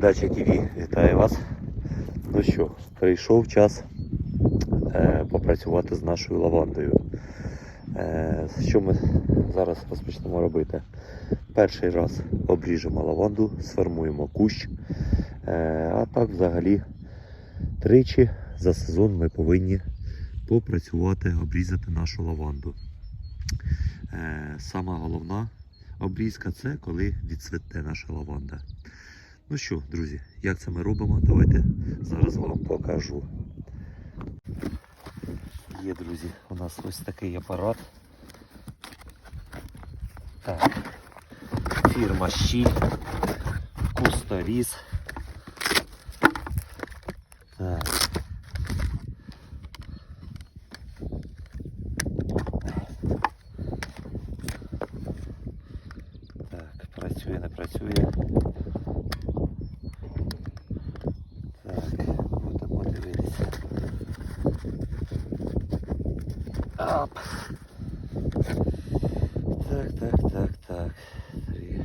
Дача ТВ вітаю вас. Ну що, прийшов час е, попрацювати з нашою лавандою. Е, що ми зараз розпочнемо робити? Перший раз обріжемо лаванду, сформуємо кущ. Е, а так взагалі тричі за сезон ми повинні попрацювати, обрізати нашу лаванду. Е, сама головна обрізка це коли відцвіте наша лаванда. Ну що, друзі, як це ми робимо? Давайте зараз вам покажу. Є, друзі, у нас ось такий апарат. Так. Фірма Щіль, Кусторіз. Так. Так, працює, не працює. Оп. Так, так, так, так. Три.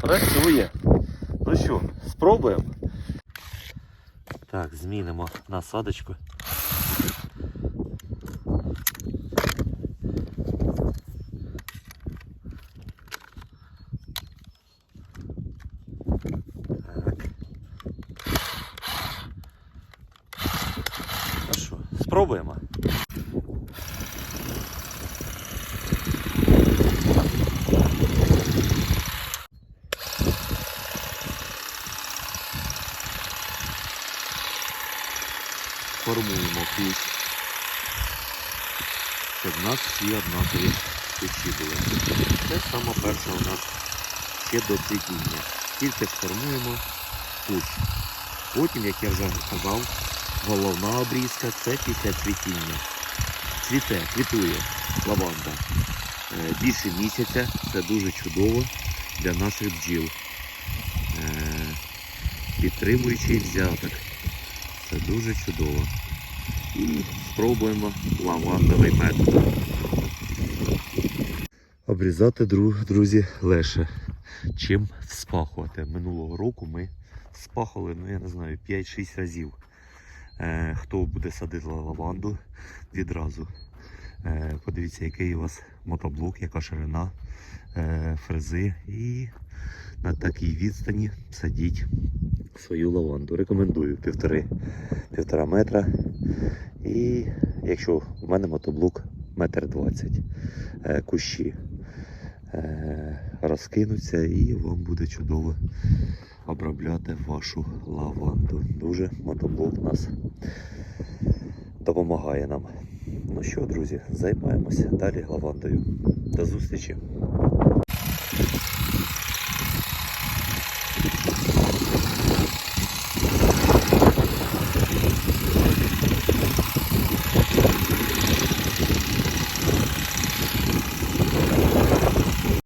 Працює. Ну що, спробуємо. Так, змінимо насадочку. Так. Ну що, спробуємо. Формуємо ключ. Щоб в нас всі однакові ключі були. Це саме перше у нас ще до цвітіння. Тільки сформуємо кущ. Потім, як я вже казав, головна обрізка це після цвітіння. Цвіте, квітує лаванда. Е, Більше місяця це дуже чудово для наших бджіл. Е, Підтримуючий взяток. Це дуже чудово. І спробуємо лавандовий метод. Обрізати, друзі, легше, чим вспахувати. Минулого року ми спахали, ну я не знаю, 5-6 разів. Е, хто буде садити лаванду відразу. Е, подивіться, який у вас мотоблок, яка ширина е, фрези. І на такій відстані садіть свою лаванду. Рекомендую півтори, півтора метра. І якщо у мене мотоблок метр двадцять, кущі розкинуться і вам буде чудово обробляти вашу лаванду. Дуже мотоблок нас допомагає нам. Ну що, друзі, займаємося далі лавандою. До зустрічі!